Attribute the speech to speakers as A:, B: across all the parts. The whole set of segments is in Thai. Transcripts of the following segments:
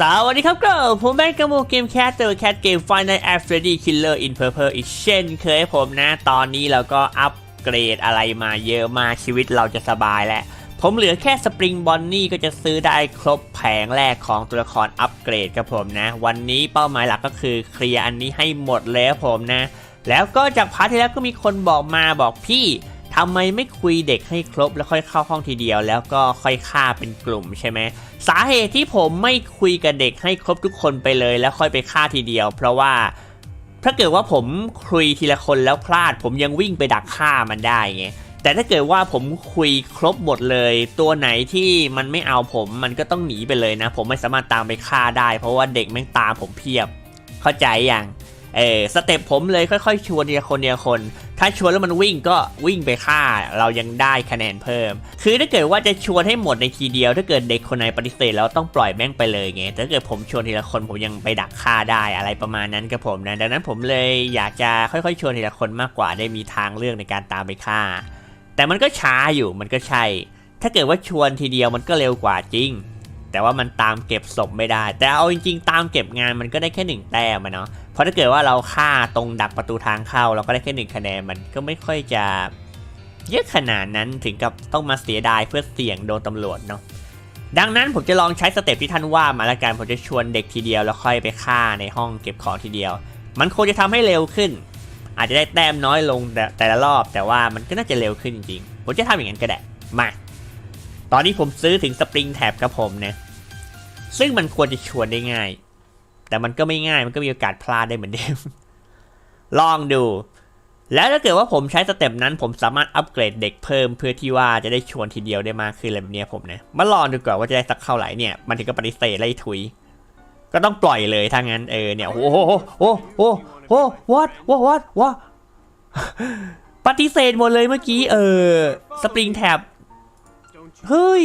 A: สวัสดีครับก็ผมแบงค์กระโมเกมแคสเตอร์แคสเกม Final a f r e d d y Killer in Purple อีกเช่นเคยให้ผมนะ ตอนนี้เราก็อัปเกรดอะไรมาเยอะมากชีวิตเราจะสบายแล้ว ผมเหลือแค่สปริงบอนนี่ก็จะซื้อได้ครบแผงแรกของตัวละครอัปเกรดครับผมนะ วันนี้เป้าหมายหลักก็คือเคลียร์อันนี้ให้หมดเลยครับผมนะ แล้วก็จากพาร์ทที่แล้วก็มีคนบอกมาบอกพี่ ทำไมไม่คุยเด็กให้ครบแล้วค่อยเข้าห้องทีเดียว แล้วก็ค่อยฆ่าเป็นกลุ่มใช่ไหมสาเหตุที่ผมไม่คุยกับเด็กให้ครบทุกคนไปเลย แล้วค่อยไปฆ่าทีเดียว เพราะว่าถ้าเกิดว่าผมคุยทีละคนแล้วพลาด ผมยังวิ่งไปดักฆ่ามันได้ไงแต่ถ้าเกิดว่าผมคุยครบหมดเลย ตัวไหนที่มันไม่เอาผมมันก็ต้องหนีไปเลยนะ ผมไม่สามารถตามไปฆ่าได้ เพราะว่าเด็กแม่งตามผมเพียบ เข้าใจยัง เออสเต็ปผมเลยค่อยๆ ชวนทีละคนทีละคน ถ้าชวนแล้วมันวิ่งก็วิ่งไปฆ่าเรายังได้คะแนนเพิ่ม คือถ้าเกิดว่าจะชวนให้หมดในทีเดียว ถ้าเกิดเด็กคนไหนปฏิเสธแล้วต้องปล่อยแม่งไปเลยไงแต่ถ้าเกิดผมชวนทีละคนผมยังไปดักฆ่าได้อะไรประมาณนั้นกับผมนะดังนั้นผมเลยอยากจะค่อยๆ ชวนทีละคนมากกว่าได้มีทางเลือกในการตามไปฆ่า แต่มันก็ช้าอยู่มันก็ใช่ ถ้าเกิดว่าชวนทีเดียวมันก็เร็วกว่าจริง แต่ว่ามันตามเก็บศพไม่ได้ แต่เอาจริงๆ ตามเก็บงานมันก็ได้แค่หนึ่งแต้มเนาะเพราะถ้าเกิดว่าเราฆ่าตรงดักประตูทางเข้า เราก็ได้แค่หนึ่งคะแนนมันก็ไม่ค่อยจะเยอะขนาดนั้นถึงกับต้องมาเสียดายเพื่อเสี่ยงโดนตำรวจเนาะดังนั้นผมจะลองใช้สเต็ปที่ท่านว่ามาละกันผมจะชวนเด็กทีเดียวแล้วค่อยไปฆ่าในห้องเก็บของทีเดียว มันคงจะทำให้เร็วขึ้น อาจจะได้แต้มน้อยลงแต่แต่ละรอบ แต่ว่ามันก็น่าจะเร็วขึ้นจริงๆผมจะทำอย่างนั้นก็ได้มาตอนนี้ผมซื้อถึงสปริงแท็บกับผมนะ ซึ่งมันควรจะชวนได้ง่าย แต่มันก็ไม่ง่ายมันก็มีโอกาสพลาดได้เหมือนเดิม ลองดู แล้วถ้าเกิดว่าผมใช้สเต็ปนั้นผมสามารถอัปเกรดเด็กเพิ่มเพื่อที่ว่าจะได้ชวนทีเดียวได้มากขึ้นอะไรแบบนี้ผมนะมาลองดูก่อนว่าจะได้สักเท่าไหร่เนี่ยมันถึงก็ปฏิเสธไล่ถุย ก็ต้องปล่อยเลยถ้างั้นเออเนี่ยโอ้โหโอ้โหโอ้โหโอ้ what what what what ปฏิเสธหมดเลยเมื่อกี้เออสปริงแท็บเฮ้ย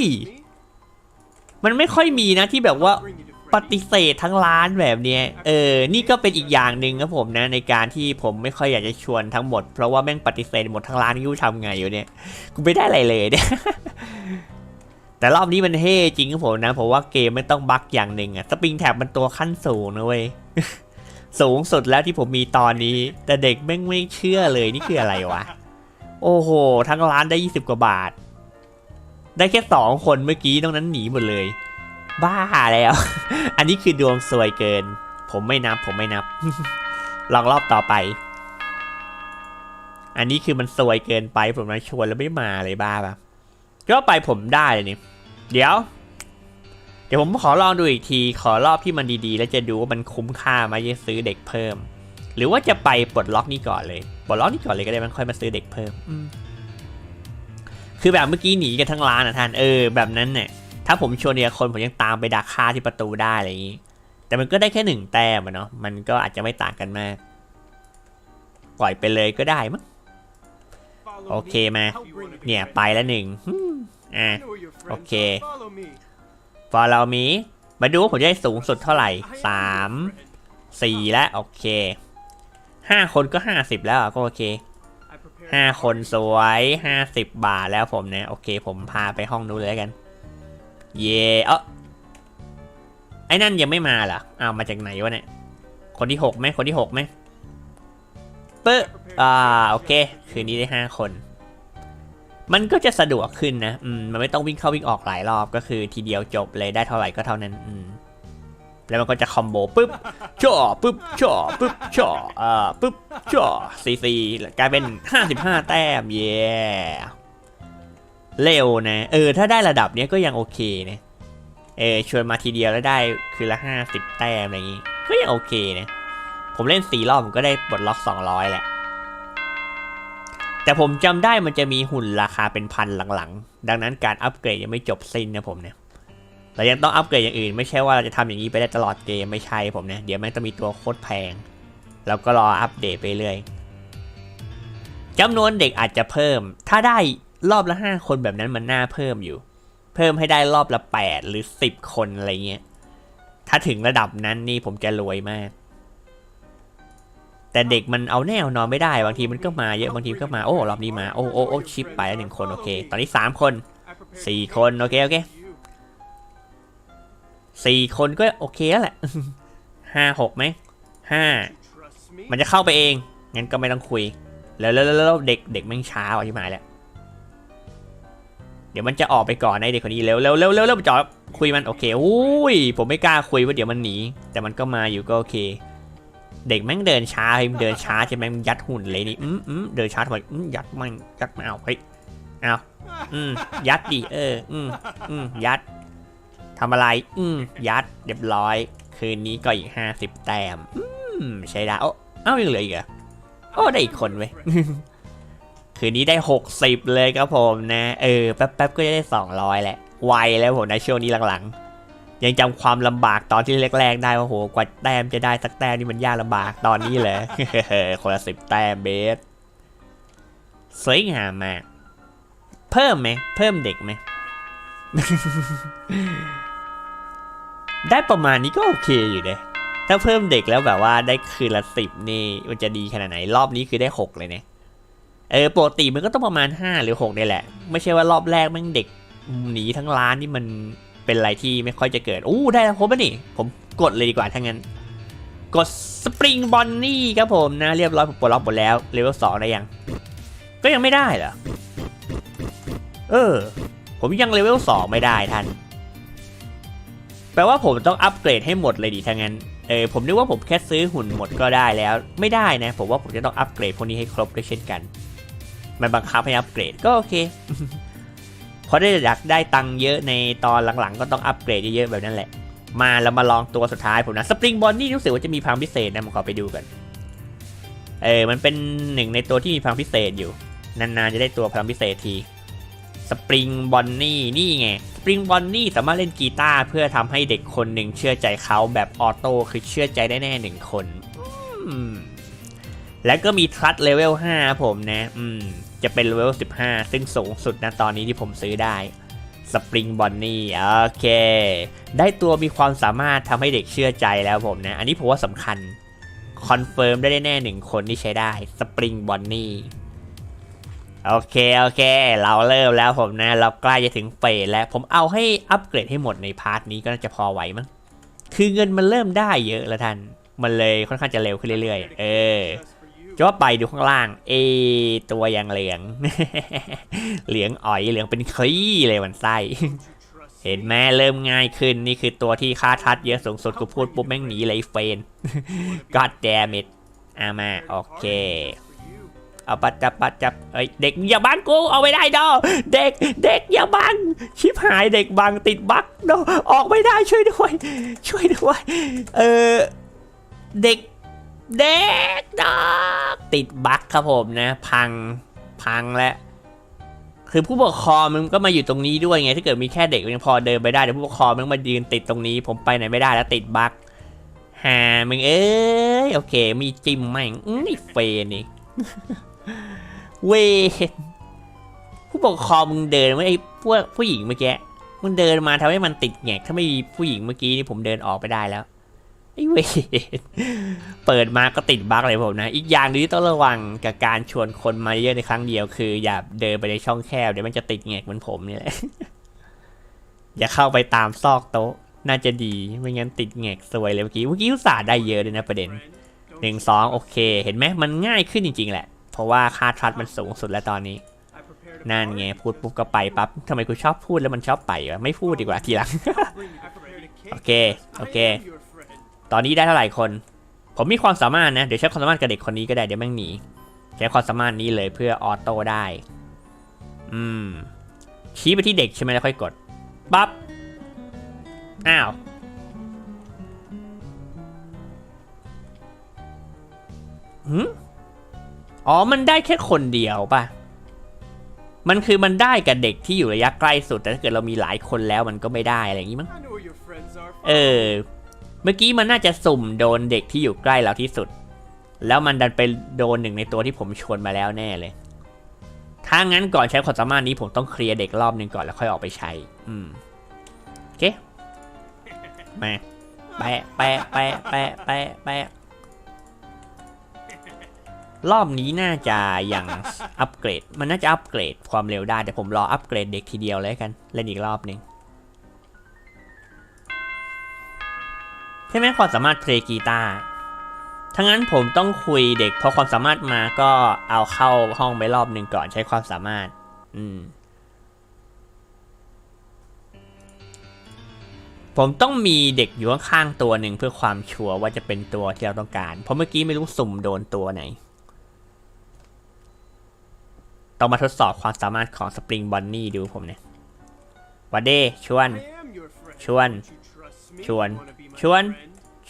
A: มันไม่ค่อยมีนะที่แบบว่าปฏิเสธทั้งร้านแบบเนี้ยเออ นี่ก็เป็นอีกอย่างหนึ่งครับผมนะ ในการที่ผมไม่ค่อยอยากจะชวนทั้งหมด เพราะว่าแม่งปฏิเสธหมดทั้งร้านนี่กูทำไงอยู่เนี่ย กูไม่ได้อะไรเลยเนี่ยแต่รอบนี้มันเท่จริงครับผมนะเพราะว่าเกมไม่ต้องบั๊กอย่างหนึ่งอะสปริงแท็บมันตัวขั้นสูงนะเว้ยสูงสุดแล้วที่ผมมีตอนนี้ แต่เด็กแม่งไม่เชื่อเลยนี่คืออะไรวะ โอ้โห ทั้งร้านได้ 20 กว่าบาท ได้แค่สองคนเมื่อกี้ตรงนั้นหนีหมดเลย บ้าแล้ว อันนี้คือดวงสวยเกิน ผมไม่นับผมไม่นับ ลองรอบต่อไป อันนี้คือมันสวยเกินไป ผมมาชวนแล้วไม่มาเลยบ้าปะก็ไปผมได้เลยนี่เดี๋ยว เดี๋ยวผมขอลองดูอีกที ขอรอบที่มันดีๆ แล้วจะดูว่ามันคุ้มค่าไหมจะซื้อเด็กเพิ่ม หรือว่าจะไปปลดล็อกนี่ก่อนเลยปลดล็อกนี่ก่อนเลยก็ได้มันค่อยมาซื้อเด็กเพิ่มอืม คือแบบเมื่อกี้หนีกันทั้งร้านอะท่านเออแบบนั้นเนี่ยถ้าผมชวนเดียคนผมยังตามไปดักฆ่าที่ประตูได้อะไรอย่างนี้ แต่มันก็ได้แค่หนึ่งแต้มเนาะมันก็อาจจะไม่ต่างกันมากปล่อยไปเลยก็ได้มั้งโอเคมาเนี่ยไปแล้วหนึ่งอะโอเคฟอลเรามีมาดูว่าผมจะได้สูงสุดเท่าไหร่สามสี่แล้วโอเคห้าคนก็ห้าสิบแล้วก็โอเค ห้าคนสวยห้าสิบบาทแล้วผมเนี่ย โอเค ผมพาไปห้องนู้นเลยกัน เย่เออไอ้นั่นยังไม่มาเหรออ้าวมาจากไหนวะเนี่ย คนที่หกไหมคนที่หกไหมปึ๊บอ่าโอเค คืนนี้ได้ห้าคน มันก็จะสะดวกขึ้นนะ อืม มันไม่ต้องวิ่งเข้าวิ่งออกหลายรอบก็คือทีเดียวจบเลยได้เท่าไหร่ก็เท่านั้น อืม แล้วมันก็จะคอมโบปุ๊บจ่อปุ๊บจ่อปุ๊บจ่ออ่าปุ๊บจ่อซีซีกลายเป็นห้าสิบห้าแต้มเย้เร็วนะ เออ ถ้าได้ระดับเนี้ยก็ยังโอเคนะเออชวนมาทีเดียวแล้วได้คือละห้าสิบแต้มอะไรอย่างงี้ ก็ยังโอเคนะผมเล่นสี่รอบผมก็ได้ปลดล็อกสองร้อยแหละ แต่ผมจำได้มันจะมีหุ่นราคาเป็นพันหลังๆ ดังนั้นการอัปเกรดยังไม่จบสิ้นนะผมเนี่ย เรายังต้องอัปเกรดอย่างอื่น ไม่ใช่ว่าเราจะทำอย่างนี้ไปได้ตลอดเกมไม่ใช่ผมเนี่ยเดี๋ยวแม่งต้องมีตัวโคตรแพง แล้วก็รออัปเดตไปเรื่อยจำนวนเด็กอาจจะเพิ่ม ถ้าได้รอบละห้าคนแบบนั้นมันน่าเพิ่มอยู่ เพิ่มให้ได้รอบละแปดหรือสิบคนอะไรเงี้ย ถ้าถึงระดับนั้นนี่ผมจะรวยมาก แต่เด็กมันเอาแน่เอานอนไม่ได้ บางทีมันก็มาเยอะ บางทีก็มา โอ้ รอบนี้มา โอ้โอ้โอ้ชิปไปแล้วหนึ่งคน โอเค ตอนนี้สามคนสี่คน โอเค โอเค สี่คนก็โอเคแล้วแหละห้าหกไหมห้ามันจะเข้าไปเองงั้นก็ไม่ต้องคุย แล้วแล้วแล้วลวเด็กเด็กแม่งช้าว่ะที่หมายแล้วเดี๋ยวมันจะออกไปก่อนนะไอเด็กคนนี้เร็วเร็วเร็วเร็วเร็วจอดคุยมันโอเคอุ้ยผมไม่กล้าคุยว่าเดี๋ยวมันหนี แต่มันก็มาอยู่ก็โอเค เด็กแม่งเดินช้าเฮ้ยมันเดินช้าใช่ไหมมันยัดหุ่นเลยนี่อืมอืมเดินช้าทำไมอืมยัดมันยัดมาเอาเฮ้ยเอาอืมยัดดิเอออืมอืมยัด ทำอะไร อืม ยัด เรียบร้อย คืนนี้ก็อีกห้าสิบแต้ม อืม ใช้ได้เอ้เอ้ายังเหลืออีกเหรอ โอ้ ได้อีกคนเว้ย คืนนี้ได้หกสิบเลยครับผมนะ เออ แป๊บๆ ก็จะได้สองร้อยแหละ ไวแล้วผมนะช่วงนี้หลังๆ ยังจำความลำบากตอนที่แรกๆ ได้ว่าโห กว่าแต้มจะได้สักแต้มนี่มันยากลำบากตอนนี้เลยคนละสิบแต้มเบส สวยงามมาก เพิ่มไหม เพิ่มเด็กไหม ได้ประมาณนี้ก็โอเคอยู่เดยถ้าเพิ่มเด็กแล้วแบบว่าได้คืนละสิบนี่มันจะดีขนาดไหน รอบนี้คือได้หกเลยเนี่ยเออปกติมันก็ต้องประมาณห้าหรือหกนี่แหละ ไม่ใช่ว่ารอบแรกแมันเด็กหนีทั้งร้านนี่มันเป็นอะไรที่ไม่ค่อยจะเกิดอู้ได้แล้วครบแล้วนี่ ผมกดเลยดีกว่าถ้างั้น กดสปริงบอนนี่ครับผมนะ เรียบร้อยผมปลดล็อกหมดแล้วเลเวลสองได้ยัง ก็ยังไม่ได้เหรอเออ ผมยังเลเวลสองไม่ได้ท่าน แปลว่าผมต้องอัปเกรดให้หมดเลยดิถ้างั้น เออผมนึกว่าผมแค่ซื้อหุ่นหมดก็ได้แล้ว ไม่ได้นะ ผมว่าผมจะต้องอัปเกรดพวกนี้ให้ครบด้วยเช่นกัน มันบังคับให้อัปเกรดก็โอเคเพราะได้อยากได้ตังค์เยอะในตอนหลังๆ ก็ต้องอัปเกรดเยอะๆแบบนั้นแหละ มาแล้วมาลองตัวสุดท้ายผมนะสปริงบอลนี่รู้สึกว่าจะมีพังพิเศษนะผมขอไปดูกัน เออมันเป็นหนึ่งในตัวที่มีพังพิเศษอยู่ นานๆจะได้ตัวพลังพิเศษที สปริงบอนนี่นี่ไงสปริงบอนนี่สามารถเล่นกีตาร์เพื่อทำให้เด็กคนหนึ่งเชื่อใจเขาแบบออโต้คือเชื่อใจได้แน่หนึ่งคน แล้วก็มีทรัสเลเวล5ผมนะอืมจะเป็นเลเวล15 ซึ่งสูงสุดนะตอนนี้ที่ผมซื้อได้สปริงบอนนี่โอเค ได้ตัวมีความสามารถทำให้เด็กเชื่อใจแล้วผมนะ อันนี้ผมว่าสำคัญ คอนเฟิร์มได้แน่หนึ่งคนที่ใช้ได้สปริงบอนนี่ โอเค โอเค เราเริ่มแล้วผมนะ เราใกล้จะถึงเฟสแล้ว ผมเอาให้อัปเกรดให้หมดในพาร์ทนี้ก็น่าจะพอไหวมั้ง คือเงินมันเริ่มได้เยอะแล้วท่าน มันเลยค่อนข้างจะเร็วขึ้นเรื่อยๆ เออจะว่าไปดูข้างล่าง เอ ตัวยังเหลือง เหลืองอ๋อย เหลืองเป็นคลี่เลยมันไส้ เห็นไหมเริ่มง่ายขึ้น นี่คือตัวที่ค่าทัดเยอะสูงสุดกูพูดปุ๊บแม่งหนีเลยเฟน God damn it อามา โอเค เอาปัดจับปัดจับเอ้ยเด็กอย่าบังกูเอาไม่ได้ดอเด็กเด็กอย่าบังชิบหายเด็กบังติดบั๊กดอออกไม่ได้ช่วยด้วย ช่วยด้วยเออเด็กเด็กดอกติดบั๊กครับผมนะ พังพังแล้วคือผู้ปกครองมันก็มาอยู่ตรงนี้ด้วยไงถ้าเกิดมีแค่เด็กมันยังพอเดินไปได้แต่ผู้ปกครองมันมายืนติดตรงนี้ ผมไปไหนไม่ได้แล้วติดบั๊กหามึงเอ้ยโอเค มีจิ้มแม่งนี่เฟนนี่ เวนผู้ปกครองมึงเดินไม่ไอ้พวกผู้หญิงเมื่อกี้มึงเดินมาทำให้มันติดแงกถ้าไม่มีผู้หญิงเมื่อกี้นี่ผมเดินออกไปได้แล้วไอ้เวนเปิดมาก็ติดบั๊กเลยผมนะ อีกอย่างนึงที่ต้องระวังกับการชวนคนมาเยอะในครั้งเดียวคือ อย่าเดินไปในช่องแคบเดี๋ยวมันจะติดแงกเหมือนผมนี่แหละอย่าเข้าไปตามซอกโต๊ะ น่าจะดีไม่งั้นติดแงกสวยเลยเมื่อกี้เมื่อกี้อุตส่าห์ได้เยอะเลยนะประเด็นหนึ่งสองโอเค เห็นไหมมันง่ายขึ้นจริงๆแหละ เพราะว่าค่าทรัสมันสูงสุดแล้วตอนนี้ นั่นไงพูดปุ๊บก็ไปปั๊บทำไมกูชอบพูดแล้วมันชอบไปวะไม่พูดดีกว่าทีหลัง โอเค โอเค ตอนนี้ได้เท่าไหร่คน ผมมีความสามารถนะ เดี๋ยวใช้ความสามารถกับเด็กคนนี้ก็ได้เดี๋ยวแม่งหนีใช้ความสามารถนี้เลยเพื่อออโต้ได้ อืม ชี้ไปที่เด็กใช่ไหมแล้วค่อยกดปั๊บ อ้าว หืม อ๋อ มันได้แค่คนเดียวป่ะ มันคือมันได้กับเด็กที่อยู่ระยะใกล้สุด แต่ถ้าเกิดเรามีหลายคนแล้วมันก็ไม่ได้อะไรอย่างงี้มั้ง เออ เมื่อกี้มันน่าจะสุ่มโดนเด็กที่อยู่ใกล้เราที่สุด แล้วมันดันไปโดนหนึ่งในตัวที่ผมชวนมาแล้วแน่เลย ถ้างั้นก่อนใช้ความสามารถนี้ผมต้องเคลียร์เด็กรอบหนึ่งก่อนแล้วค่อยออกไปใช้ อืม โอเค มา แปะ แปะ แปะ แปะ แปะแปะ รอบนี้น่าจะยังอัปเกรด มันน่าจะอัปเกรดความเร็วได้แต่ผมรออัปเกรดเด็กทีเดียวเลยกัน เล่นอีกรอบหนึ่งใช่ไหมความสามารถเพลงกีตาร์ทั้งนั้นผมต้องคุยเด็กพอความสามารถมาก็เอาเข้าห้องไปรอบหนึ่งก่อนใช้ความสามารถ อืม ผมต้องมีเด็กอยู่ข้างตัวหนึ่งเพื่อความชัวร์ว่าจะเป็นตัวที่เราต้องการ เพราะเมื่อกี้ไม่รู้สุ่มโดนตัวไหน ต้องมาทดสอบความสามารถของสปริงบอนนี่ดูผมเนี่ยวันเดชวน ชวน ชวน ชวน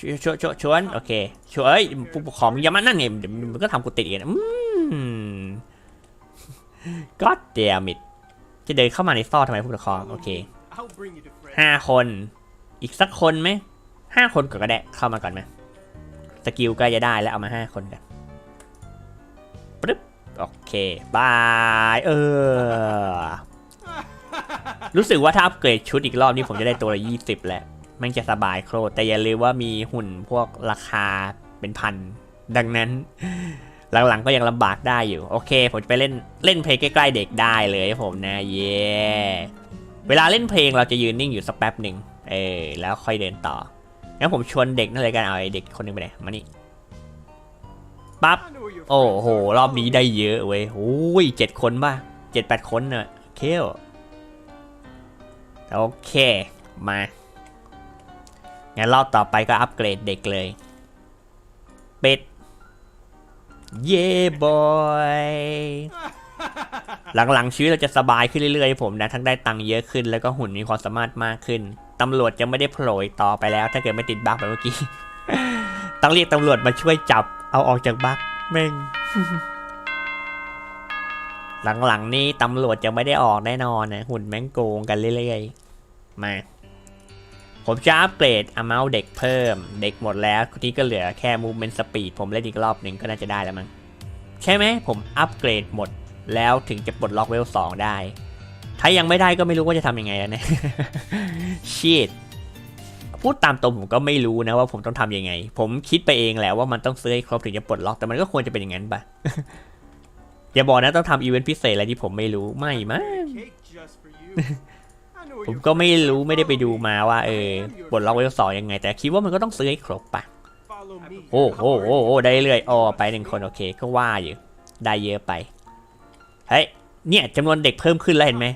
A: ชวน ชวน ชวนชวนโอเค ชวนเอ้ยผู้ปกครองอย่ามานั่นไงเดี๋ยวมันก็ทำกูติดอีกนะอืม God damn it จะเดินเข้ามาในซอกทำไมผู้ปกครอง โอเคห้าคน อีกสักคนไหมห้าคนก่อนก็ได้ เข้ามาก่อนไหมสกิลก็จะได้แล้วเอามาห้าคนกันปึ๊บ โอเคบายเออ รู้สึกว่าถ้าอัปเกรดชุดอีกรอบนี้ผมจะได้ตัวละยี่สิบแล้วแมันจะสบายโครตแต่อย่าลืมว่ามีหุ่นพวกราคาเป็นพัน ดังนั้น หลังๆก็ยังลำบากได้อยู่ โอเค ผมจะไปเล่นเล่นเพลงใกล้ๆเด็กได้เลยครับผมนะ เย้เวลาเล่นเพลงเราจะยืนนิ่งอยู่สักแป๊บหนึ่งเออแล้วค่อยเดินต่องั้นผมชวนเด็กนั่นเลยกันเอาไอ้เด็กคนหนึงไปไหนมานี่ ปั๊บ โอ้โห รอบนี้ได้เยอะเว้ยโอ้ยเจ็ดคนป่ะเจ็ดแปดคนเนอะเคลโอเค มา งั้นรอบต่อไปก็อัปเกรดเด็กเลย เป็ด เย่บอยหลังๆ ชีวิตเราจะสบายขึ้นเรื่อยๆผมนะ ทั้งได้ตังค์เยอะขึ้นแล้วก็หุ่นมีความสามารถมากขึ้น ตำรวจจะไม่ได้โผล่อีกต่อไปแล้ว ถ้าเกิดไม่ติดบั๊กแบบเมื่อกี้ ต้องเรียกตำรวจมาช่วยจับ เอาออกจากบั๊กแม่ง หลังๆนี่ตำรวจจะไม่ได้ออกแน่นอนนะหุ่นแม่งโกงกันเรื่อยๆ มา ผมจะอัปเกรด amount เด็กเพิ่ม เด็กหมดแล้วทีนี้ก็เหลือแค่ movement speed ผมเล่นอีกรอบหนึ่งก็น่าจะได้แล้วมั้งใช่ไหมผมอัปเกรดหมดแล้วถึงจะปลดล็อกเวลสองได้ ถ้ายังไม่ได้ก็ไม่รู้ว่าจะทำยังไงแล้วเนี่ยชีต พูดตามตรงผมก็ไม่รู้นะว่าผมต้องทำยังไง ผมคิดไปเองแหละว่ามันต้องซื้อให้ครบถึงจะปลดล็อกแต่มันก็ควรจะเป็นอย่างนั้นปะอย่าบอกนะต้องทำอีเวนต์พิเศษอะไรที่ผมไม่รู้ไม่มั้งผมก็ไม่รู้ไม่ได้ไปดูมาว่าเออปลดล็อกเวลสองยังไง แต่คิดว่ามันก็ต้องซื้อให้ครบปะโอ้โหโอ้โหได้เรื่อยอ๋อไปหนึ่งคนโอเคก็ว่าอยู่ได้เยอะไปเฮ้ยเนี่ยจำนวนเด็กเพิ่มขึ้นแล้วเห็นไหม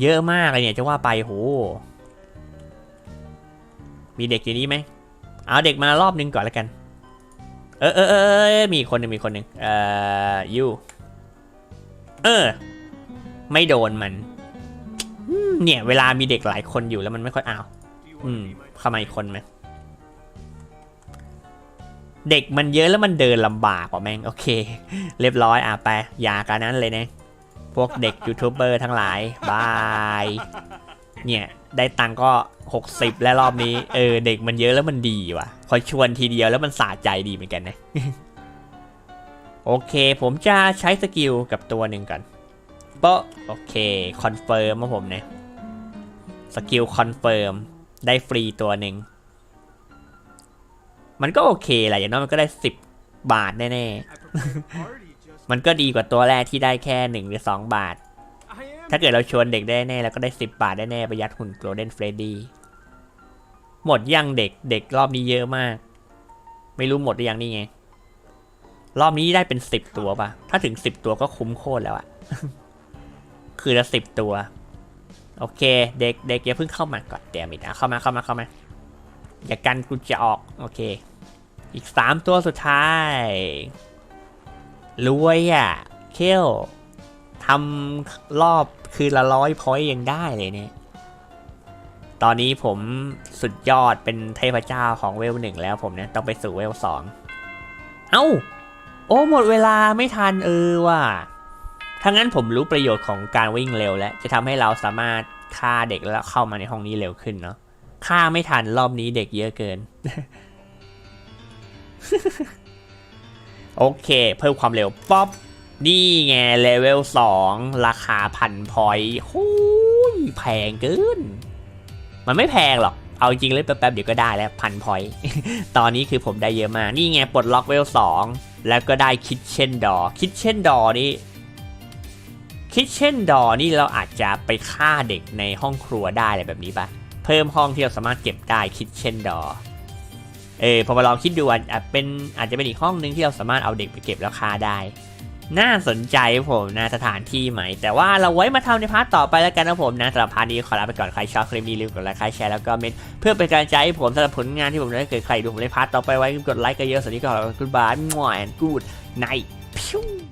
A: เยอะมากเลยเนี่ยจะว่าไปโห มีเด็กอยู่นี้ไหมเอาเด็กมารอบนึงก่อนแล้วกัน เออเออเออมีอีกคนหนึ่งมีคนหนึ่งเอ่อยูเออ ไม่โดนมันเนี่ย เวลามีเด็กหลายคนอยู่แล้วมันไม่ค่อยอ้าวอืมเข้ามาอีกคนไหมเด็กมันเยอะแล้วมันเดินลำบากกว่าแม่ง โอเค เรียบร้อยอะไป อย่ากันนั้นเลยนะ พวกเด็กยูทูบเบอร์ทั้งหลาย บาย เนี่ย ได้ตังก็ 60 แล้วรอบนี้ เออ เด็กมันเยอะแล้วมันดีว่ะ พอชวนทีเดียวแล้วมันสะใจดีเหมือนกันนะ โอเค ผมจะใช้สกิลกับตัวหนึ่งก่อนโปะโอเค คอนเฟิร์มว่าผมนะ สกิลคอนเฟิร์มได้ฟรีตัวหนึ่ง มันก็โอเคแหละ อย่างน้อยมันก็ได้ 10 บาทแน่ๆ มันก็ดีกว่าตัวแรกที่ได้แค่ 1 หรือ 2 บาท ถ้าเกิดเราชวนเด็กได้แน่แล้วก็ได้ 10 บาทได้แน่ประหยัดหุ่นโกลเด้นเฟรดดี้หมดยังเด็กเด็กรอบนี้เยอะมาก ไม่รู้หมดหรือยังนี่ไง รอบนี้ได้เป็น 10 ตัวป่ะถ้าถึง 10 ตัวก็คุ้มโคตรแล้วอะคือละสิบตัว โอเค เด็กเด็กอย่าเพิ่งเข้ามาก่อนเดี๋ยวมิดอะเข้ามาเข้ามาเข้ามา อย่ากันกูจะออก โอเค อีกสามตัวสุดท้ายรวยอะ เคลทำรอบ คืนละร้อยพอยต์ยังได้เลยเนี่ย ตอนนี้ผมสุดยอดเป็นเทพเจ้าของเวลหนึ่งแล้วผมเนี่ยต้องไปสู่เวลสองเอ้า โอ้หมดเวลาไม่ทันเออว่ะถ้างั้นผมรู้ประโยชน์ของการวิ่งเร็วแล้วจะทำให้เราสามารถฆ่าเด็กแล้วเข้ามาในห้องนี้เร็วขึ้นเนาะฆ่าไม่ทันรอบนี้เด็กเยอะเกิน โอเค เพิ่มความเร็วป๊อป นี่ไงเลเวล2ราคาพันพอยหูยแพงเกิน มันไม่แพงหรอก เอาจริงเลยแป๊บๆเดี๋ยวก็ได้แล้วพันพอยต์ตอนนี้คือผมได้เยอะมาก นี่ไงปลดล็อกเวล2แล้วก็ได้คิ t เช่นดอคิ t เช่นดอนี่คิ t เช่นดอนี่เราอาจจะไปฆ่าเด็กในห้องครัวได้อะไรแบบนี้ปะเพิ่มห้องที่เราสามารถเก็บได้คิ t เช่นดอเออพอมาลองคิดดูอาจอาจเป็นอาจจะเป็นอีกห้องหนึงที่เราสามารถเอาเด็กไปเก็บแล้วฆ่าได้ น่าสนใจผมนะสถานที่ใหม่ แต่ว่าเราไว้มาทำในพาร์ทต่อไปแล้วกันนะผมนะสำหรับพาร์ทนี้ขอลาไปก่อนใครชอบคลิปนี้ลืมกดไลค์ใครแชร์แล้วก็เมนเพื่อเป็นกำลังใจให้ผมสำหรับผลงานที่ผมได้เคยใครดูผมในพาร์ทต่อไปไว้กดไลค์กันเยอะสวัสดีก่อนคุณบาสมวยกูดไนท์พิ้ว